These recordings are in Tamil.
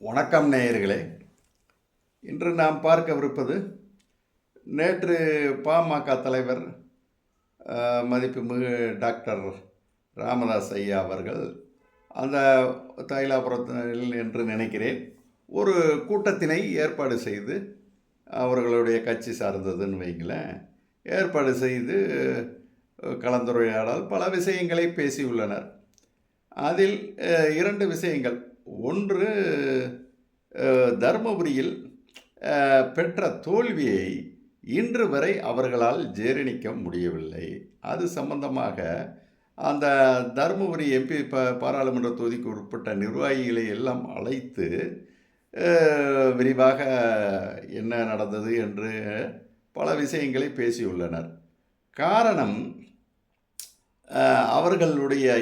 வணக்கம் நேயர்களே. இன்று நாம் பார்க்கவிருப்பது நேற்று பாமக தலைவர் மதிப்புமிகு டாக்டர் ராமதாஸ் ஐயா அவர்கள் அந்த தைலாபுரத்தில் என்று நினைக்கிறேன் ஒரு கூட்டத்தினை ஏற்பாடு செய்து அவர்களுடைய கட்சி சார்ந்ததுன்னு வைங்களேன். ஏற்பாடு செய்து கலந்துரையாடல் பல விஷயங்களை பேசியுள்ளனர். அதில் இரண்டு விஷயங்கள். ஒன்று தருமபுரியில் பெற்ற தோல்வியை இன்று வரை அவர்களால் ஜீரணிக்க முடியவில்லை. அது சம்பந்தமாக அந்த தருமபுரி எம்பி ப பாராளுமன்ற தொகுதிக்கு உட்பட்ட நிர்வாகிகளை எல்லாம் அழைத்து விரிவாக என்ன நடந்தது என்று பல விஷயங்களை பேசியுள்ளனர். காரணம் அவர்களுடைய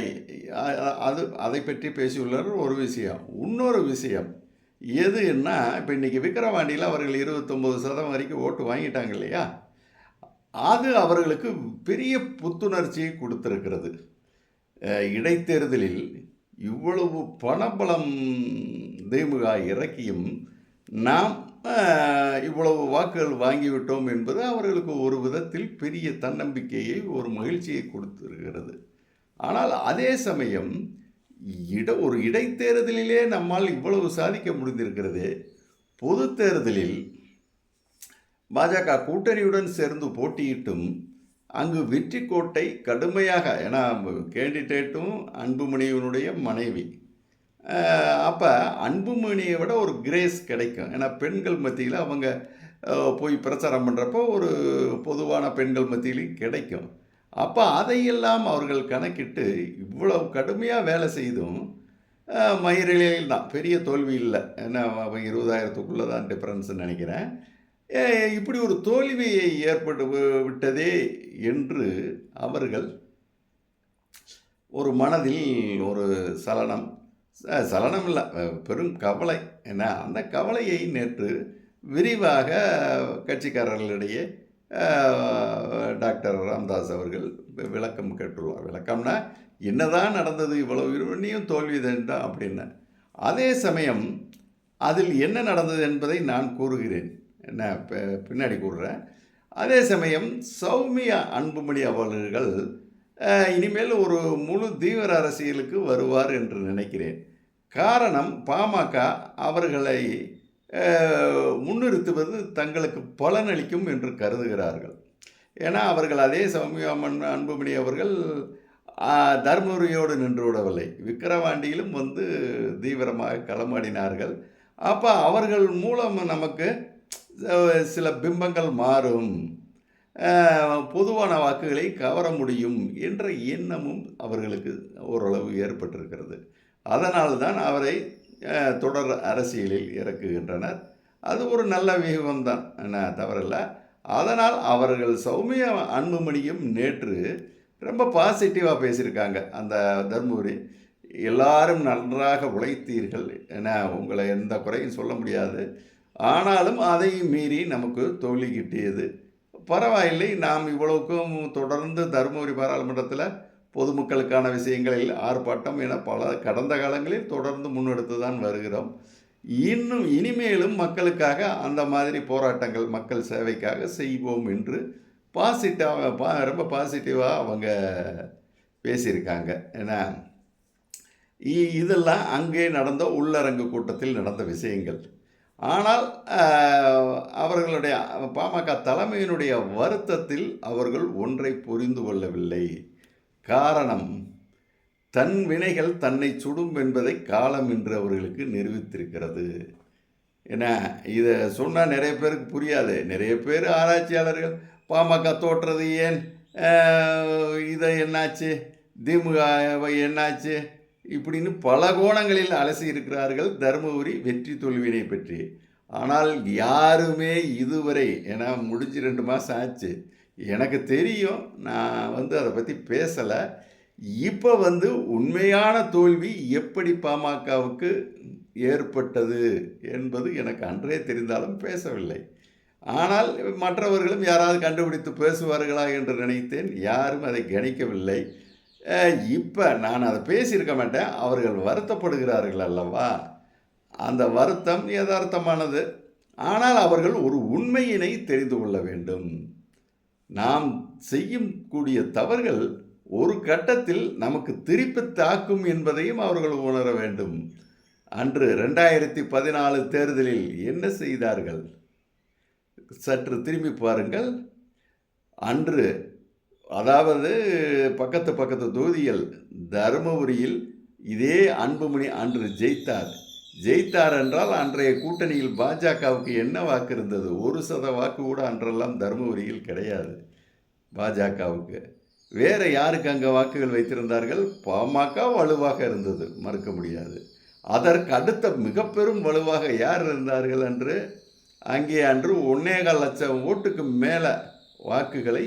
அது அதை பற்றி பேசியுள்ளார் ஒரு விஷயம். இன்னொரு விஷயம். எதுன்னா இப்போ இன்றைக்கி விக்கிரவாண்டியில் அவர்கள் இருபத்தொம்போது சதவீதம் வரைக்கும் ஓட்டு வாங்கிட்டாங்க இல்லையா? அது அவர்களுக்கு பெரிய புத்துணர்ச்சியை கொடுத்துருக்கிறது. இடைத்தேர்தலில் இவ்வளவு பணபலம் திமுக இறக்கியும் நாம் இவ்வளவு வாக்குகள் வாங்கிவிட்டோம் என்பது அவர்களுக்கு ஒரு விதத்தில் பெரிய தன்னம்பிக்கையை ஒரு மகிழ்ச்சியை கொடுத்திருக்கிறது. ஆனால் அதே சமயம் இட ஒரு இடைத்தேர்தலிலே நம்மால் இவ்வளவு சாதிக்க முடிந்திருக்கிறது பொது தேர்தலில் பாஜக கூட்டணியுடன் சேர்ந்து போட்டியிட்டும் அங்கு வெற்றி கோட்டை கடுமையாக ஏன்னா கேண்டிடேட்டும் அன்புமணியினுடைய மனைவி. அப்போ அன்புமணியை விட ஒரு கிரேஸ் கிடைக்கும். ஏன்னா பெண்கள் மத்தியில் அவங்க போய் பிரச்சாரம் பண்ணுறப்போ ஒரு பொதுவான பெண்கள் மத்தியிலையும் கிடைக்கும். அப்போ அதையெல்லாம் அவர்கள் கணக்கிட்டு இவ்வளவு கடுமையாக வேலை செய்தும் மயிரிழையில் தான். பெரிய தோல்வி இல்லை. ஏன்னா அவன் இருபதாயிரத்துக்குள்ளே தான் டிஃப்ரென்ஸ்னு நினைக்கிறேன். இப்படி ஒரு தோல்வியை ஏற்பட்டு விட்டதே என்று அவர்கள் ஒரு மனதில் ஒரு சலனம் சலனம் இல்லை பெரும் கவலை. என்ன அந்த கவலையை நேற்று விரிவாக கட்சிக்காரர்களிடையே டாக்டர் ராம்தாஸ் அவர்கள் விளக்கம் கேட்டுள்ளார். விளக்கம்னா என்னதான் நடந்தது இவ்வளவு இருவனையும் தோல்வி தான் அப்படின்னு. அதே சமயம் அதில் என்ன நடந்தது என்பதை நான் கூறுகிறேன் என்ன பின்னாடி கூறுறேன் அதே சமயம் சௌமியா அன்புமணி அவர்கள் இனிமேல் ஒரு முழு தீவிர அரசியலுக்கு வருவார் என்று நினைக்கிறேன். காரணம் பாமக அவர்களை முன்னிறுத்துவது தங்களுக்கு பலனளிக்கும் என்று கருதுகிறார்கள். ஏன்னா அவர்கள் அதே சௌமியாமன் அன்புமணி அவர்கள் தர்மபுரியோடு நின்று விடவில்லை. விக்கிரவாண்டியிலும் வந்து தீவிரமாக களமாடினார்கள். அப்போ அவர்கள் மூலம் நமக்கு சில பிம்பங்கள் மாறும். பொதுவான வாக்குகளை கவர முடியும் என்ற எண்ணமும் அவர்களுக்கு ஓரளவு ஏற்பட்டிருக்கிறது. அதனால் தான் அவரை தொடர் அரசியலில் இறக்குகின்றனர். அது ஒரு நல்ல வியூகம்தான் என்ன தவறல்ல. அதனால் அவர்கள் சௌமிய அன்புமணியும் நேற்று ரொம்ப பாசிட்டிவாக பேசியிருக்காங்க. அந்த தர்மபுரி எல்லாரும் நன்றாக உழைத்தீர்கள். என உங்களை எந்த குறையும் சொல்ல முடியாது. ஆனாலும் அதை மீறி நமக்கு தோல்வி கிட்டியது. பரவாயில்லை. நாம் இவ்வளவுக்கும் தொடர்ந்து தருமபுரி பாராளுமன்றத்தில் பொதுமக்களுக்கான விஷயங்களில் ஆர்ப்பாட்டம் என பல கடந்த காலங்களில் தொடர்ந்து முன்னெடுத்து தான் வருகிறோம். இன்னும் இனிமேலும் மக்களுக்காக அந்த மாதிரி போராட்டங்கள் மக்கள் சேவைக்காக செய்வோம் என்று பாசிட்டிவாக பா ரொம்ப பாசிட்டிவாக அவங்க பேசியிருக்காங்க. ஏன்னா இ- இதெல்லாம் அங்கே நடந்த உள்ளரங்கு கூட்டத்தில் நடந்த விஷயங்கள். ஆனால் அவர்களுடைய பாமக தலைமையினுடைய வருத்தத்தில் அவர்கள் ஒன்றை புரிந்து கொள்ளவில்லை. காரணம் தன் வினைகள் தன்னை சுடும் என்பதை காலம் என்று அவர்களுக்கு நிரூபித்திருக்கிறது. என்ன இதை சொன்னால் நிறைய பேருக்கு புரியாது. நிறைய பேர் ஆராய்ச்சியாளர்கள் பாமக தோற்றது ஏன்? இதை என்னாச்சு? திமுகவை என்னாச்சு? இப்படின்னு பல கோணங்களில் அலசி இருக்கிறார்கள் தருமபுரி வெற்றி தோல்வியினை பற்றி. ஆனால் யாருமே இதுவரை ஏன்னா முடிஞ்சு ரெண்டு மாதம் ஆச்சு எனக்கு தெரியும் நான் வந்து அதை பற்றி பேசலை. இப்போ வந்து உண்மையான தோல்வி எப்படி பாமகவுக்கு ஏற்பட்டது என்பது எனக்கு அன்றே தெரிந்தாலும் பேசவில்லை. ஆனால் மற்றவர்களும் யாராவது கண்டுபிடித்து பேசுவார்களா என்று நினைத்தேன். யாரும் அதை கணிக்கவில்லை. இப்போ நான் அதை பேசியிருக்க மாட்டேன். அவர்கள் வருத்தப்படுகிறார்கள் அல்லவா? அந்த வருத்தம் யதார்த்தமானது. ஆனால் அவர்கள் ஒரு உண்மையினை தெரிந்து கொள்ள வேண்டும். நாம் செய்யும் கூடிய தவறுகள் ஒரு கட்டத்தில் நமக்கு திருப்பி தாக்கும் என்பதையும் அவர்கள் உணர வேண்டும். அன்று ரெண்டாயிரத்தி பதினாலு தேர்தலில் என்ன செய்தார்கள்? சற்று திரும்பி பாருங்கள். அன்று அதாவது பக்கத்து பக்கத்து தொகுதிகள் தருமபுரியில் இதே அன்புமணி அன்று ஜெயித்தார். ஜெயித்தார் என்றால் அன்றைய கூட்டணியில் பாஜகவுக்கு என்ன வாக்கு இருந்தது? ஒரு சத வாக்கு கூட அன்றெல்லாம் தருமபுரியில் கிடையாது பாஜகவுக்கு. வேறு யாருக்கு அங்கே வாக்குகள் வைத்திருந்தார்கள்? பாமக வலுவாக இருந்தது மறுக்க முடியாது. அதற்கு அடுத்த மிக பெரும் வலுவாக யார் இருந்தார்கள் என்று? அங்கே அன்று ஒன்னேகால் லட்சம் ஓட்டுக்கு மேலே வாக்குகளை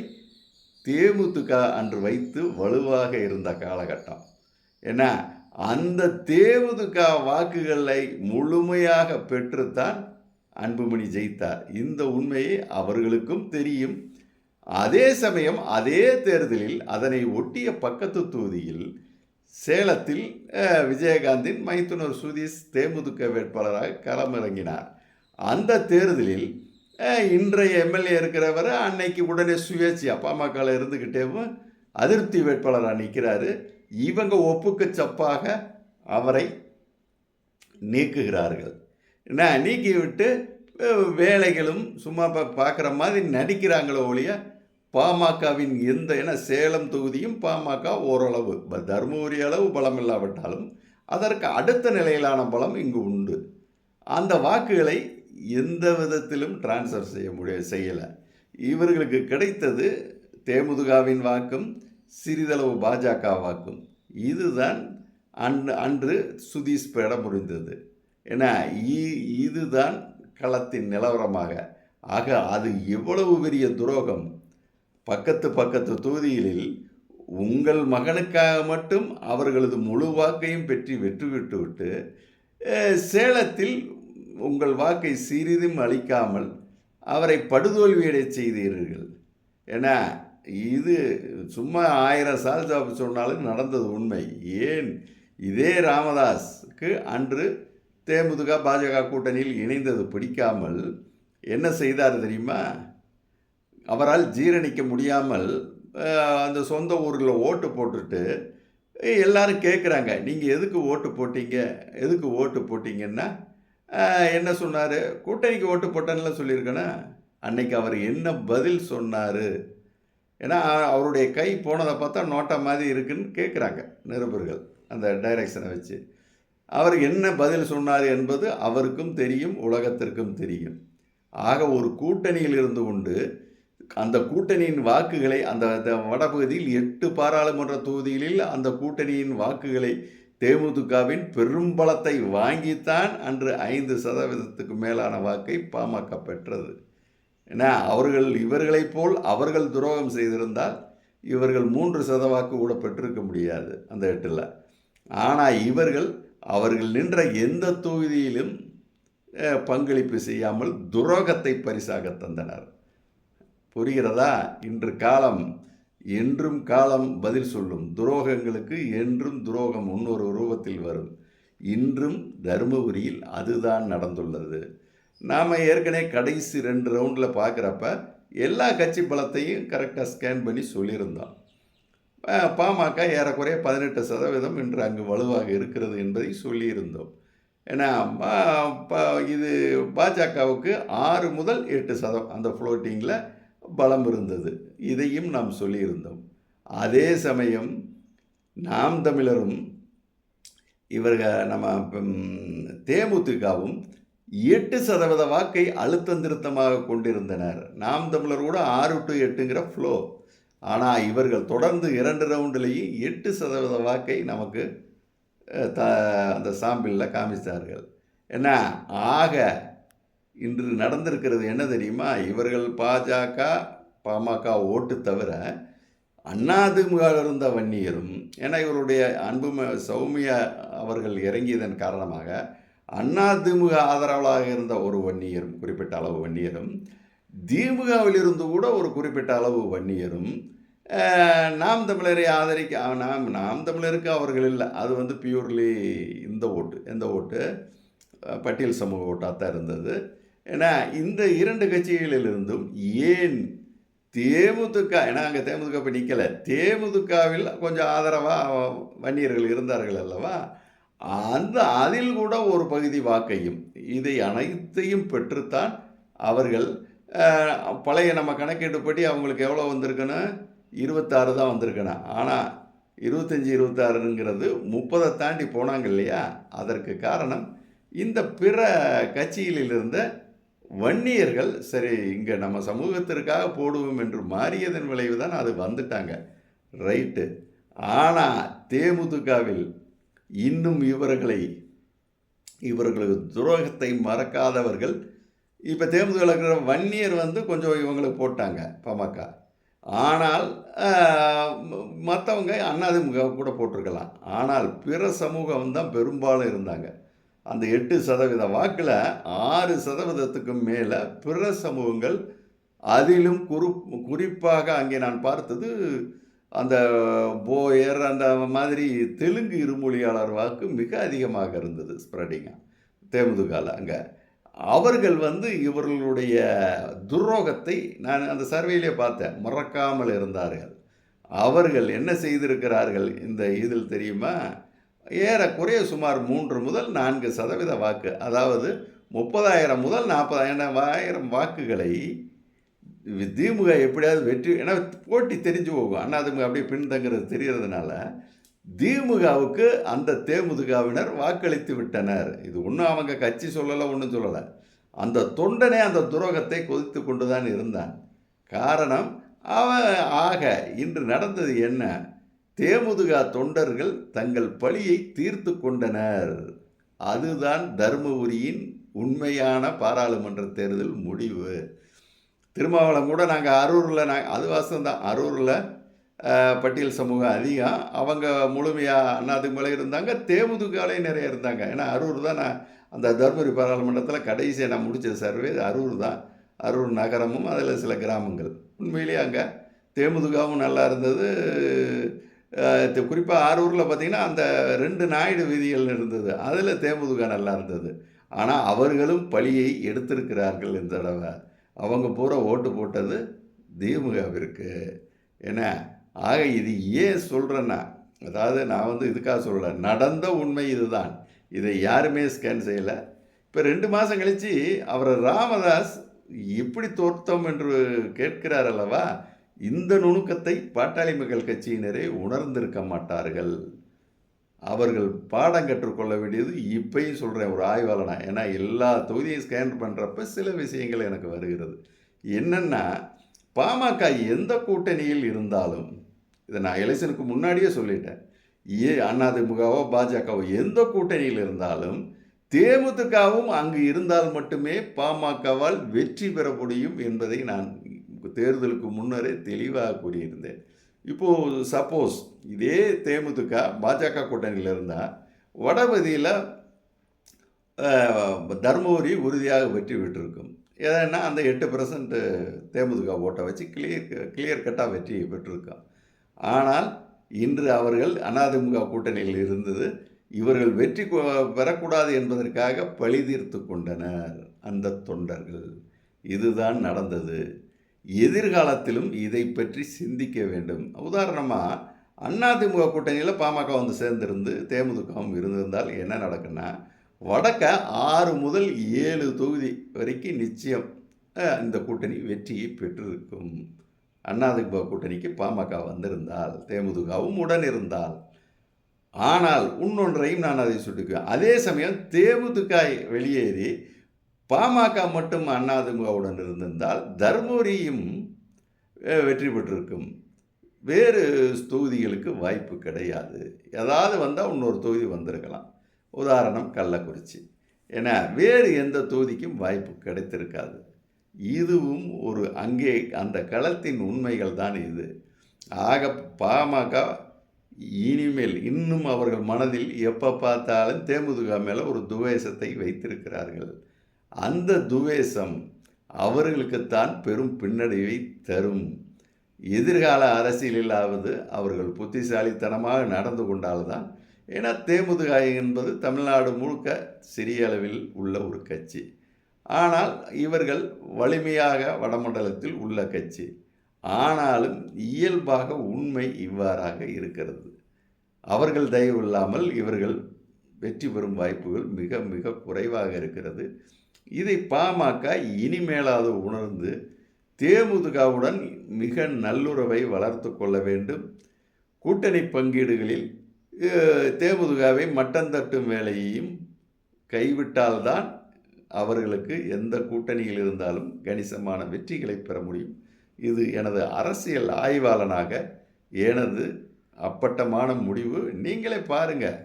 தேமுதிக அன்று வைத்து வலுவாக இருந்த காலகட்டம். ஏன்னா அந்த தேமுதிக வாக்குகளை முழுமையாக பெற்றுத்தான் அன்புமணி ஜெயித்தார். இந்த உண்மையை அவர்களுக்கும் தெரியும். அதே சமயம் அதே தேர்தலில் அதனை ஒட்டிய பக்கத்து தொகுதியில் சேலத்தில் விஜயகாந்தின் மைத்துனர் சுதீஷ் தேமுதிக வேட்பாளராக களமிறங்கினார். அந்த தேர்தலில் இன்றைய எம்எல்ஏ இருக்கிறவர் அன்னைக்கு உடனே சுயேட்சையா பாமகவில் இருந்துக்கிட்டேவும் அதிருப்தி வேட்பாளராக நிற்கிறாரு இவங்க ஒப்புக்கு சப்பாக அவரை நீக்குகிறார்கள். என்ன நீக்கிவிட்டு வேலைகளும் சும்மா பா- பார்க்குற மாதிரி நடிக்கிறாங்களோ ஒழிய பாமகவின் எந்த ஏன்னா சேலம் தொகுதியும் பாமக ஓரளவு தருமபுரி அளவு பலம் இல்லாவிட்டாலும் அதற்கு அடுத்த நிலையிலான பலம் இங்கு உண்டு. அந்த வாக்குகளை எந்த விதத்திலும் டிரான்ஸ்ஃபர் செய்ய முடிய செய்யலை. இவர்களுக்கு கிடைத்தது தேமுதுகாவின் வாக்கும் சிறிதளவு பாஜக வாக்கும். இதுதான் அன்று அன்று சுதீஷ் பெற முடிந்தது. ஏன்னா இ- இதுதான் களத்தின் நிலவரமாக. ஆக அது எவ்வளவு பெரிய துரோகம்? பக்கத்து பக்கத்து தொகுதிகளில் உங்கள் மகனுக்காக மட்டும் அவர்களது முழு வாக்கையும் பெற்று வெற்றி விட்டுவிட்டு சேலத்தில் உங்கள் வாக்கை சிறிதும் அளிக்காமல் அவரை படுதோல்வியடை செய்தீர்கள். ஏன்னா இது சும்மா ஆயிரம் சால் ஜாப் சொன்னாலும் நடந்தது உண்மை. ஏன்? இதே ராமதாஸ்க்கு அன்று தேமுதிக பாஜக கூட்டணியில் இணைந்தது பிடிக்காமல் என்ன செய்தார் தெரியுமா? அவரால் ஜீரணிக்க முடியாமல் அந்த சொந்த ஊரில் ஓட்டு போட்டுட்டு எல்லாரும் கேட்குறாங்க நீங்கள் எதுக்கு ஓட்டு போட்டீங்க? எதுக்கு ஓட்டு போட்டிங்கன்னா என்ன சொன்னார்? கூட்டணிக்கு ஓட்டு போட்டேன்னுல சொல்லியிருக்கேன்னா அன்னைக்கு அவர் என்ன பதில் சொன்னார்? ஏன்னா அவருடைய கை போனதை பார்த்தா நோட்டா மாதிரி இருக்குன்னு கேட்குறாங்க நிருபர்கள் அந்த டைரக்ஷனை வச்சு. அவர் என்ன பதில் சொன்னார் என்பது அவருக்கும் தெரியும் உலகத்திற்கும் தெரியும். ஆக ஒரு கூட்டணியில் இருந்து கொண்டு அந்த கூட்டணியின் வாக்குகளை அந்த அந்த வடபகுதியில் எட்டு பாராளுமன்ற தொகுதிகளில் அந்த கூட்டணியின் வாக்குகளை தேமுதிகவின் பெரும்பலத்தை வாங்கித்தான் அன்று ஐந்து சதவீதத்துக்கு மேலான வாக்கை பாமக பெற்றது. ஏன்னா அவர்கள் இவர்களைப் போல் அவர்கள் துரோகம் செய்திருந்தால் இவர்கள் மூன்று சத வாக்கு கூட பெற்றிருக்க முடியாது அந்த எட்டில். ஆனால் இவர்கள் அவர்கள் நின்ற எந்த தொகுதியிலும் பங்களிப்பு செய்யாமல் துரோகத்தை பரிசாக தந்தனர். புரிகிறதா? இன்று காலம் என்றும் காலம் பதில் சொல்லும். துரோகங்களுக்கு என்றும் துரோகம் இன்னொரு ரூபத்தில் வரும். இன்றும் தருமபுரியில் அதுதான் நடந்துள்ளது. நாம் ஏற்கனவே கடைசி ரெண்டு ரவுண்டில் பார்க்குறப்ப எல்லா கட்சி பலத்தையும் கரெக்டாக ஸ்கேன் பண்ணி சொல்லியிருந்தோம். பாமக ஏறக்குறைய பதினெட்டு சதவீதம் இன்று அங்கு வலுவாக இருக்கிறது என்பதை சொல்லியிருந்தோம். ஏன்னா இது பாஜகவுக்கு ஆறு முதல் எட்டு சதம் அந்த ஃப்ளோட்டிங்கில் பலம் இருந்தது. இதையும் நாம் சொல்லியிருந்தோம். அதே சமயம் நாம் தமிழரும் இவர்கள் நம்ம தேமுதிகவும் எட்டு சதவீத வாக்கை அழுத்தம் திருத்தமாக கொண்டிருந்தனர். நாம் தமிழர் கூட ஆறு டு எட்டுங்கிற ஃப்ளோ ஆனால் இவர்கள் தொடர்ந்து இரண்டு ரவுண்டுலேயும் எட்டு சதவீத வாக்கை நமக்கு த அந்த சாம்பிளில் காமித்தார்கள் என்ன? ஆக இன்று நடந்திருக்கிறது என்ன தெரியுமா? இவர்கள் பாஜக பாமக ஓட்டு தவிர அண்ணாதிமுக இருந்த வன்னியரும் ஏன்னா இவருடைய அன்பு சௌமியா அவர்கள் இறங்கியதன் காரணமாக அதிமுக ஆதரவாளாக இருந்த ஒரு வன்னியரும் குறிப்பிட்ட அளவு வன்னியரும் திமுகவில் இருந்து கூட ஒரு குறிப்பிட்ட அளவு வன்னியரும் நாம் தமிழரை ஆதரிக்க நாம் நாம் தமிழருக்கு அவர்கள் இல்லை. அது வந்து பியூர்லி இந்த ஓட்டு எந்த ஓட்டு? பட்டியல் சமூக ஓட்டாக தான் இருந்தது. ஏன்னா இந்த இரண்டு கட்சிகளிலிருந்தும் ஏன் தேமுதிக ஏன்னா அங்கே தேமுதிக இப்போ நிற்கலை தேமுதிகவில் கொஞ்சம் ஆதரவாக வன்னியர்கள் இருந்தார்கள் அல்லவா? அந்த அதில் கூட ஒரு பகுதி வாக்கையும் இதை அனைத்தையும் பெற்றுத்தான் அவர்கள் பழைய நம்ம கணக்கெடுப்படி அவங்களுக்கு எவ்வளோ வந்திருக்குன்னு? இருபத்தாறு தான் வந்திருக்கணும் ஆனால் இருபத்தஞ்சி இருபத்தாறுங்கிறது முப்பதை தாண்டி போனாங்க இல்லையா? அதற்கு காரணம் இந்த பிற கட்சியில் இருந்த வன்னியர்கள் சரி இங்கே நம்ம சமூகத்திற்காக போடுவோம் என்று மாறியதன் விளைவு தான் அது வந்துட்டாங்க. ரைட்டு ஆனால் தேமுதிகவில் இன்னும் இவர்களை இவர்களது துரோகத்தை மறக்காதவர்கள் இப்போ தேமுதிக இருக்கிற வன்னியர் வந்து கொஞ்சம் இவங்களுக்கு போட்டாங்க பாமக. ஆனால் மற்றவங்க அண்ணாதிமுக கூட போட்டிருக்கலாம். ஆனால் பிற சமூகம் தான் பெரும்பாலும் இருந்தாங்க. அந்த எட்டு சதவீத வாக்கில் ஆறு சதவீதத்துக்கும் மேலே பிற சமூகங்கள் அதிலும் குறி குறிப்பாக அங்கே நான் பார்த்தது அந்த போயர் அந்த மாதிரி தெலுங்கு இருமொழியாளர் வாக்கு மிக அதிகமாக இருந்தது ஸ்ப்ரெடிங்காக தேமுதுகால அங்கே. அவர்கள் வந்து இவர்களுடைய துரோகத்தை நான் அந்த சர்வேயிலே பார்த்தேன். மறக்காமல் இருந்தார்கள். அவர்கள் என்ன செய்திருக்கிறார்கள்? இந்த இதில் தெரியுமா? ஏறக்குறைய சுமார் மூன்று முதல் நான்கு சதவீத வாக்கு அதாவது முப்பதாயிரம் முதல் நாற்பதாயிரம் வாக்குகளை திமுக எப்படியாவது வெற்றி ஏன்னா போட்டி தெரிஞ்சு போகும். அண்ணா திமுக அப்படியே பின்தங்கிறது தெரியறதுனால திமுகவுக்கு அந்த தேமுதிகவினர் வாக்களித்து விட்டனர். இது ஒன்றும் அவங்க கட்சி சொல்லலை ஒன்றும் சொல்லலை. அந்த தொண்டனே அந்த துரோகத்தை கொதித்து கொண்டு தான் இருந்தான். காரணம் அவன் ஆக இன்று நடந்தது என்ன? தேமுதுகா தொண்டர்கள் தங்கள் பழியை தீர்த்து கொண்டனர். அதுதான் தருமபுரியின் உண்மையான பாராளுமன்ற தேர்தல் முடிவு. திருமாவளம் கூட நாங்கள் அரூரில் நாங்கள் அது வாசம் தான். அரூரில் பட்டியல் சமூகம் அதிகம். அவங்க முழுமையாக அதிமுக இருந்தாங்க தேமுதுகாலையும் நிறைய இருந்தாங்க. ஏன்னா அரூர் தான் நான் அந்த தருமபுரி பாராளுமன்றத்தில் கடைசியாக நான் முடித்த சர்வே. அரூர் தான். அரூர் நகரமும் அதில் சில கிராமங்கள். உண்மையிலேயே அங்கே தேமுதுகாவும் நல்லா இருந்தது. குறிப்பாக ஆரூரில் பார்த்திங்கன்னா அந்த ரெண்டு நாயுடு வீதிகள் இருந்தது. அதில் தேமுதிக நல்லா இருந்தது. ஆனால் அவர்களும் பழியை எடுத்திருக்கிறார்கள் இந்த தடவை. அவங்க பூரா ஓட்டு போட்டது திமுகவிற்கு. என்ன? ஆக இது ஏன் சொல்கிறேன்னா அதாவது நான் வந்து இதுக்காக சொல்லலை நடந்த உண்மை இதுதான். இதை யாருமே ஸ்கேன் செய்யலை. இப்போ ரெண்டு மாதம் கழித்து அவர் ராமதாஸ் எப்படி தோற்றம் என்று கேட்கிறார் அல்லவா? இந்த நுணுக்கத்தை பாட்டாளி மக்கள் கட்சியினரே உணர்ந்திருக்க மாட்டார்கள். அவர்கள் பாடம் கற்றுக்கொள்ள வேண்டியது இப்பயும் சொல்கிறேன் ஒரு ஆய்வாளனா ஏன்னா எல்லா தொகுதியும் ஸ்கேன் பண்ணுறப்ப சில விஷயங்கள் எனக்கு வருகிறது. என்னென்னா பாமக எந்த கூட்டணியில் இருந்தாலும் இதை நான் எலெக்ஷனுக்கு முன்னாடியே சொல்லிட்டேன். ஏ அதிமுகவோ பாஜகவோ எந்த கூட்டணியில் இருந்தாலும் தேமுதிகவும் அங்கு இருந்தால் மட்டுமே பாமகவால் வெற்றி பெற முடியும் என்பதை நான் தேர்தலுக்கு முன்னரே தெளிவாக கூறியிருந்தேன். இப்போது சப்போஸ் இதே தேமுதிக பாஜக கூட்டணியில் இருந்தால் வடபதியில் தர்மபுரி உறுதியாக வெற்றி பெற்றிருக்கும். ஏன்னா அந்த எட்டு பர்சன்ட் தேமுதிக ஓட்டை வச்சு கிளியர் கிளியர் கட்டாக வெற்றி பெற்றிருக்கோம் ஆனால் இன்று அவர்கள் அதிமுக கூட்டணியில் இருந்தது இவர்கள் வெற்றி பெறக்கூடாது என்பதற்காக பழி தீர்த்து கொண்டனர் அந்த தொண்டர்கள். இதுதான் நடந்தது. எதிர்காலத்திலும் இதை பற்றி சிந்திக்க வேண்டும். உதாரணமாக அதிமுக கூட்டணியில் பாமக வந்து சேர்ந்திருந்து தேமுதிகவும் இருந்திருந்தால் என்ன நடக்குன்னா வடக்க ஆறு முதல் ஏழு தொகுதி வரைக்கும் நிச்சயம் இந்த கூட்டணி வெற்றியை பெற்றிருக்கும். அதிமுக கூட்டணிக்கு பாமக வந்திருந்தால் தேமுதிகவும் உடன் இருந்தால். ஆனால் இன்னொன்றையும் நான் அதை சுட்டுக்குவேன் அதே சமயம் தேமுதிக வெளியேறி பாமக மட்டும் அதிமுகவுடன் இருந்திருந்தால் தர்மபுரியும் வெற்றி பெற்றிருக்கும். வேறு தொகுதிகளுக்கு வாய்ப்பு கிடையாது. ஏதாவது வந்தால் இன்னொரு தொகுதி வந்திருக்கலாம். உதாரணம் கள்ளக்குறிச்சி. ஏன்னா வேறு எந்த தொகுதிக்கும் வாய்ப்பு கிடைத்திருக்காது. இதுவும் ஒரு அங்கே அந்த களத்தின் உண்மைகள் தான் இது. ஆக பாமக இனிமேல் இன்னும் அவர்கள் மனதில் எப்போ பார்த்தாலும் தேமுதிக மேலே ஒரு துவேஷத்தை வைத்திருக்கிறார்கள். அந்த துவேஷம் அவர்களுக்குத்தான் பெரும் பின்னடைவை தரும். எதிர்கால அரசியலிலாவது அவர்கள் புத்திசாலித்தனமாக நடந்து கொண்டால்தான். ஏன்னா தேமுதிக என்பது தமிழ்நாடு முழுக்க சிறிய அளவில் உள்ள ஒரு கட்சி. ஆனால் இவர்கள் வலிமையாக வடமண்டலத்தில் உள்ள கட்சி. ஆனாலும் இயல்பாக உண்மை இவ்வாறாக இருக்கிறது. அவர்கள் தயவு இல்லாமல் இவர்கள் வெற்றி பெறும் வாய்ப்புகள் மிக மிக குறைவாக இருக்கிறது. இதை பாமக இனிமேலாவது உணர்ந்து தேமுதிகவுடன் மிக நல்லுறவை வளர்த்து கொள்ள வேண்டும். கூட்டணி பங்கீடுகளில் தேமுதுகாவை தேமுதிகவை மட்டம் தட்டும் வேலையையும் கைவிட்டால்தான் அவர்களுக்கு எந்த கூட்டணியில் இருந்தாலும் கணிசமான வெற்றிகளை பெற முடியும். இது எனது அரசியல் ஆய்வாளனாக எனது அப்பட்டமான முடிவு. நீங்களே பாருங்கள்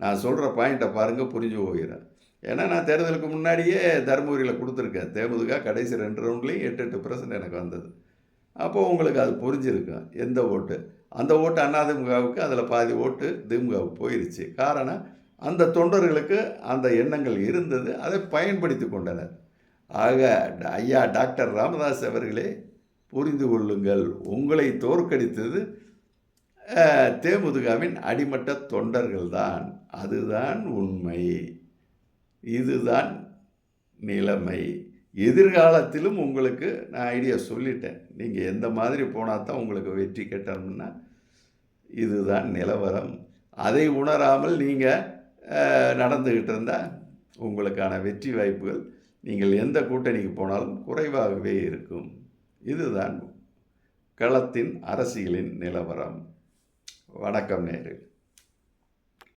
நான் சொல்கிற பாயிண்ட்டை பாருங்கள் புரிஞ்சு போகிறேன் ஏன்னா நான் தேர்தலுக்கு முன்னாடியே தருமபுரியில் கொடுத்துருக்கேன். தேமுதிக கடைசி ரெண்டு ரவுண்ட்லேயும் எட்டு எட்டு பர்சன்ட் எனக்கு வந்தது. அப்போது உங்களுக்கு அது புரிஞ்சிருக்கும் எந்த ஓட்டு? அந்த ஓட்டு அதிமுகவுக்கு அதில் பாதி ஓட்டு திமுகவுக்கு போயிருச்சு. காரணம் அந்த தொண்டர்களுக்கு அந்த எண்ணங்கள் இருந்தது. அதை பயன்படுத்தி கொண்டனர். ஆக ஐயா டாக்டர் ராமதாஸ் அவர்களே புரிந்து கொள்ளுங்கள். உங்களை தோற்கடித்தது தேமுதுகாவின் தேமுதிகவின் அடிமட்ட தொண்டர்கள் தான் அதுதான் உண்மை. இதுதான் நிலைமை. எதிர்காலத்திலும் உங்களுக்கு நான் ஐடியா சொல்லிட்டேன். நீங்கள் எந்த மாதிரி போனால் தான் உங்களுக்கு வெற்றி கட்டணும்னா இதுதான் நிலவரம். அதை உணராமல் நீங்கள் நடந்துக்கிட்டு இருந்தால் உங்களுக்கான வெற்றி வாய்ப்புகள் நீங்கள் எந்த கூட்டணிக்கு போனாலும் குறைவாகவே இருக்கும். இதுதான் களத்தின் அரசியலின் நிலவரம். வணக்கம் நேரு